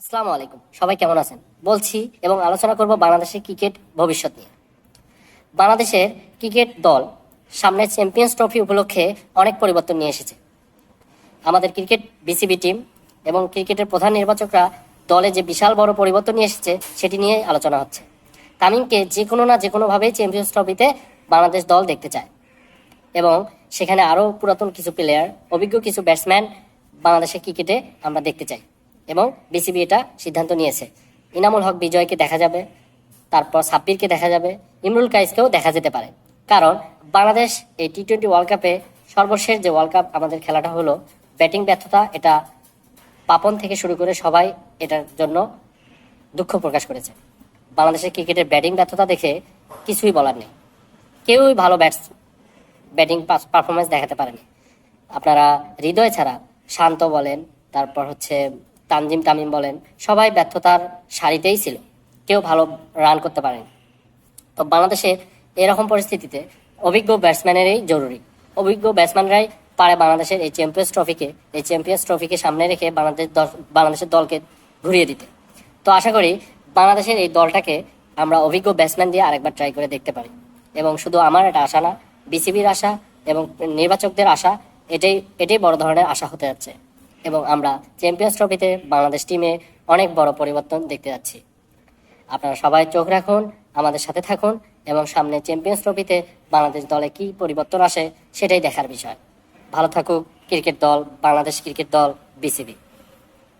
আসসালামু আলাইকুম। সবাই কেমন আছেন? বলছি এবং আলোচনা করব বাংলাদেশের ক্রিকেট ভবিষ্যৎ নিয়ে। বাংলাদেশের ক্রিকেট দল সামনের চ্যাম্পিয়ন্স ট্রফি উপলক্ষে অনেক পরিবর্তন নিয়ে এসেছে। আমাদের ক্রিকেট বিসিবি টিম এবং ক্রিকেটের প্রধান নির্বাচকরা দলে যে বিশাল বড় পরিবর্তন নিয়ে এসেছে, সেটি নিয়ে আলোচনা হচ্ছে। তামিমকে যে কোনো না যে কোনোভাবেই চ্যাম্পিয়ন্স ট্রফিতে বাংলাদেশ দল দেখতে চায়। এবং সেখানে আরও পুরাতন কিছু প্লেয়ার অভিজ্ঞ কিছু ব্যাটসম্যান বাংলাদেশের ক্রিকেটে আমরা দেখতে চাই। এবং বিসিবি এটা সিদ্ধান্ত নিয়েছে। ইনামুল হক বিজয়কে দেখা যাবে, তারপর সাব্বিরকে দেখা যাবে, ইমরুল কাইসকেও দেখা যেতে পারে। কারণ বাংলাদেশ এই টি টোয়েন্টি ওয়ার্ল্ড কাপে সর্বশেষ যে ওয়ার্ল্ড কাপ আমাদের খেলাটা হলো, ব্যাটিং ব্যর্থতা এটা পাপন থেকে শুরু করে সবাই এটার জন্য দুঃখ প্রকাশ করেছে। বাংলাদেশের ক্রিকেটের ব্যাটিং ব্যর্থতা দেখে কিছুই বলার নেই। কেউই ভালো ব্যাটস, ব্যাটিং পারফরমেন্স দেখাতে পারেনি। আপনারা হৃদয় ছাড়া শান্ত বলেন, তারপর হচ্ছে তানজিম তামিম বলেন, সবাই ব্যর্থতার সারিতেই ছিল, কেউ ভালো রান করতে পারেনি। তো বাংলাদেশে এরকম পরিস্থিতিতে অভিজ্ঞ ব্যাটসম্যানেরই জরুরি। অভিজ্ঞ ব্যাটসম্যানরাই পারে বাংলাদেশের এই চ্যাম্পিয়ন্স ট্রফিকে, এই চ্যাম্পিয়ন্স ট্রফিকে সামনে রেখে বাংলাদেশ বাংলাদেশের দলকে ঘুরিয়ে দিতে। তো আশা করি বাংলাদেশের এই দলটাকে আমরা অভিজ্ঞ ব্যাটসম্যান দিয়ে আরেকবার ট্রাই করে দেখতে পারি। এবং শুধু আমার এটা আশা না বিসিবির আশা এবং নির্বাচকদের আশা, এটাই এটাই বড় ধরনের আশা হতে যাচ্ছে। এবং আমরা চ্যাম্পিয়ন্স ট্রফিতে বাংলাদেশ টিমে অনেক বড় পরিবর্তন দেখতে যাচ্ছি। আপনারা সবাই চোখ রাখুন, আমাদের সাথে থাকুন এবং সামনে চ্যাম্পিয়ন্স ট্রফিতে বাংলাদেশ দলে কি পরিবর্তন আসে সেটাই দেখার বিষয়। ভালো থাকুক, ক্রিকেট দল, বাংলাদেশ ক্রিকেট দল বিসিবি